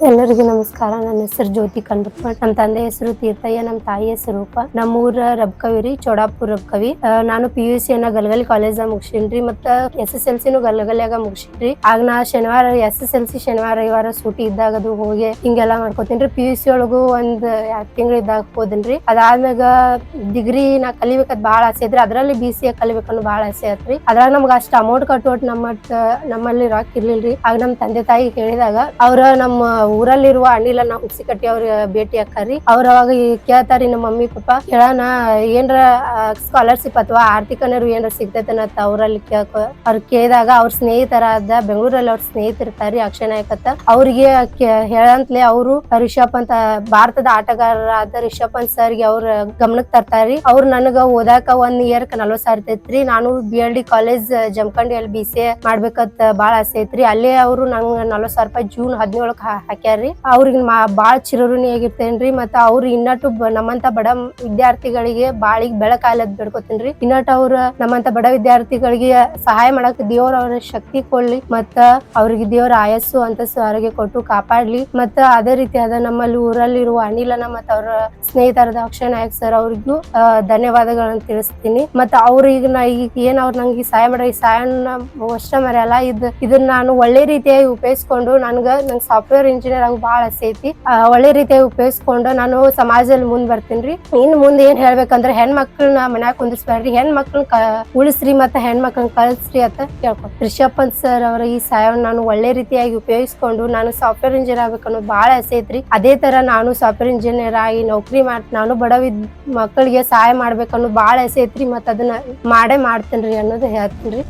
ಎಲ್ಲರಿಗೂ ನಮಸ್ಕಾರ. ನನ್ನ ಹೆಸರು ಜ್ಯೋತಿ ಕಂಡಪ್ಪ ನಮ್ಮ ತಂದೆ ಹೆಸರು ತೀರ್ಥಯ್ಯ ನಮ್ಮ ತಾಯಿ ಹೆಸರು ರೂಪ. ನಮ್ಮ ಊರ ರಬ್ಕವಿ ಚೋಡಾಪುರ ರಬ್ಕವಿ ನಾನು ಪಿ ಯು ಸಿ ಅನ್ನ ಗಲಗಲಿ ಕಾಲೇಜ್ ಮುಗಿಸಿನ್ರಿ ಮತ್ತ ಎಸ್ ಎಸ್ ಎಲ್ ಸಿನು ಗಲಗಲಿಯಾಗ ಮುಗಿಸಿನ್ರಿ ಆಗ ನಾ ಶನಿವಾರ ಎಸ್ ಎಸ್ ಎಲ್ ಸಿ ಶನಿವಾರ, ರವಿವಾರ ಸೂಟಿ ಇದ್ದಾಗ ಅದು ಹೋಗಿ ಹಿಂಗೆಲ್ಲ ಮಾಡ್ಕೋತೀನ್ರಿ ಪಿ ಯು ಸಿ ಒಳಗು ಒಂದ್ ಎರಡ್ ತಿಂಗಳು ಇದ್ದಾಗ ಹೋದನ್ರಿ ಅದಾದ್ಮ್ಯಾಗ ಡಿಗ್ರಿ ನಾ ಕಲಿಬೇಕಾದ್ ಬಹಳ ಆಸೆ ಐತ್ರಿ ಅದ್ರಲ್ಲಿ ಬಿ ಸಿ ಎ ಕಲಿಬೇಕನ್ನೋ ಭಾಳ ಆಸೆ ಐತ್ರಿ ಅದ್ರಾಗ ನಮ್ಗೆ ಅಷ್ಟ ಅಮೌಂಟ್ ಕಟ್ಟೋಟ್ ನಮ್ಮ, ನಮ್ಮಲ್ಲಿ ರೊಕ್ಕ ಇರ್ಲಿಲ್ರಿ. ಆಗ ನಮ್ಮ ತಂದೆ ತಾಯಿ ಕೇಳಿದಾಗ, ಅವ್ರ ನಮ್ಮ ಊರಲ್ಲಿರುವ ಅನಿಲನ ಹುಸಿ ಕಟ್ಟಿ ಅವ್ರ ಭೇಟಿ ಹಾಕಾರಿ ಅವ್ರ ಅವಾಗ ಕೇಳ್ತಾರಿ ನಮ್ಮ ಮಮ್ಮಿ, ಪಪ್ಪ, ಕೇಳೋಣ, ಏನ್ರ ಸ್ಕಾಲರ್ಶಿಪ್ ಅಥವಾ ಆರ್ಥಿಕ ನೆರವು ಏನ್ರ ಅಂತ ಅವರಲ್ಲಿ ಕೇಳ್ಕೊ, ಅವ್ರ ಕೇಳಿದಾಗ ಅವ್ರ ಸ್ನೇಹಿತರಾದ ಬೆಂಗಳೂರಲ್ಲಿ ಅವ್ರ ಸ್ನೇಹಿತರಿರ್ತಾರಿ ಅಕ್ಷಯ ನಾಯಕತ್ತ ಅವ್ರಿಗೆ ಹೇಳಂತ್ಲೆ ಅವರು ರಿಷಬ್ ಅಂತ ಭಾರತದ ಆಟಗಾರರಾದ ರಿಷಬ್ ಪಂತ್ ಸರ್ಗೆ ಅವ್ರ ಗಮನಕ್ಕೆ ತರ್ತಾರಿ. ಅವ್ರು ನನಗ ಓದಾಕ ಒಂದ್ ಇಯರ್ ನಲ್ವತ್ ಸಾವಿರ ಇರ್ತೈತ್ರಿ. ನಾನು ಬಿ ಎಲ್ ಡಿ ಕಾಲೇಜ್ ಜಮಖಂಡಿಯಲ್ಲಿ ಬಿ ಸಿ ಎ ಮಾಡ್ಬೇಕಂತ ಬಾಳ ಆಸೆ ಐತ್ರಿ. ಅಲ್ಲೇ ಅವರು ನಂಗೆ ನಲ್ವತ್ ಸಾವಿರ ರೂಪಾಯಿ ಜೂನ್ ಹದಿನೇಳಕ್ ಹಾಕ್ಯಾರ್ರಿ. ಅವ್ರಿಗೆ ಮಾ ಬಾಳ ಚಿರಋಣಿ ಆಗಿರ್ತೇನ್ರಿ ಮತ್ತ ಅವ್ರ ಇನ್ನಟ್ಟು ನಮ್ಮಂತ ಬಡ ವಿದ್ಯಾರ್ಥಿಗಳಿಗೆ ಬಾಳಿಗೆ ಬೆಳಕಾಲದ್ ಬೇಡ್ಕೊತೇನ್ರಿ. ಇನ್ನಟ್ಟು ಅವ್ರ ನಮ್ಮಂತ ಬಡ ವಿದ್ಯಾರ್ಥಿಗಳಿಗೆ ಸಹಾಯ ಮಾಡಕ್ ದೇವ್ರ ಅವ್ರ ಶಕ್ತಿ ಕೊಡ್ಲಿ ಮತ್ತ ಅವ್ರಿಗೆ ದೇವ್ರ ಆಯಸ್ಸು ಅಂತ ಆರೋಗ್ಯ ಕೊಟ್ಟು ಕಾಪಾಡ್ಲಿ. ಮತ್ತ ಅದೇ ರೀತಿಯಾದ ನಮ್ಮಲ್ಲಿ ಊರಲ್ಲಿರುವ ಅನಿಲನ ಮತ್ತ ಅವ್ರ ಸ್ನೇಹಿತರಾದ ಅಕ್ಷಯ್ ನಾಯಕ್ ಸರ್ ಅವ್ರಿಗೂ ಧನ್ಯವಾದಗಳನ್ನು ತಿಳಿಸ್ತೀನಿ. ಮತ್ತ ಅವ್ರಿಗೆ ನಾ ಈಗ ಏನ್ ಅವ್ರ ನಂಗೆ ಸಹಾಯ ಮಾಡೋ, ಈ ಸಹಾಯನ ಅಷ್ಟ ಮರೆಯಲ್ಲ. ಇದ್, ಇದನ್ನ ನಾನು ಒಳ್ಳೆ ರೀತಿಯಾಗಿ ಉಪಯೋಗಿಸ್ಕೊಂಡು ನನ್ಗ ನಂಗೆ ಸಾಫ್ಟ್ವೇರ್ ಇಂಜಿನಿಯರ್ ಆಗೋ ಬಹಳ ಆಸೆ ಐತಿ ಒಳ್ಳೆ ರೀತಿಯಾಗಿ ಉಪಯೋಗಿಸ್ಕೊಂಡು ನಾನು ಸಮಾಜದಲ್ಲಿ ಮುಂದ್ ಬರ್ತೀನಿ ಇನ್ ಮುಂದೆ ಏನ್ ಹೇಳ್ಬೇಕಂದ್ರೆ ಹೆಣ್ಮಕ್ಳನ್ನ ಮನ್ಯಾಗ ಕುಂದಿಸ್ಬೇಡ್ರಿ ಹೆಣ್ಮಕ್ಳನ್ನ ಉಳಿಸ್ರಿ ಮತ್ತ ಹೆಣ್ಮಕ್ಳನ್ನ ಕಳಿಸ್ರಿ ಅಂತ ಕೇಳ್ಕೊ ರಿಷಬ್ ಪಂತ್ ಸರ್ ಅವರ ಈ ಸಹಾಯವನ್ನು ನಾನು ಒಳ್ಳೆ ರೀತಿಯಾಗಿ ಉಪಯೋಗಿಸ್ಕೊಂಡು ನಾನು ಸಾಫ್ಟ್ವೇರ್ ಇಂಜಿನಿಯರ್ ಆಗ್ಬೇಕು ಅನ್ನೋದು ಬಹಳ ಆಸೆ ಐತ್ರಿ ಅದೇ ತರ ನಾನು ಸಾಫ್ಟ್ವೇರ್ ಇಂಜಿನಿಯರ್ ಆಗಿ ನೌಕರಿ ಮಾಡ್ ನಾನು ಬಡವಿದ್ ಮಕ್ಕಳಿಗೆ ಸಹಾಯ ಮಾಡ್ಬೇಕನ್ನೋದು ಬಹಳ ಆಸೆ ಐತ್ರಿ ಮತ್ತ ಅದನ್ನ ಮಾಡೇ ಮಾಡ್ತೇನ್ರಿ ಅನ್ನೋದು ಹೇಳ್ತೀನಿ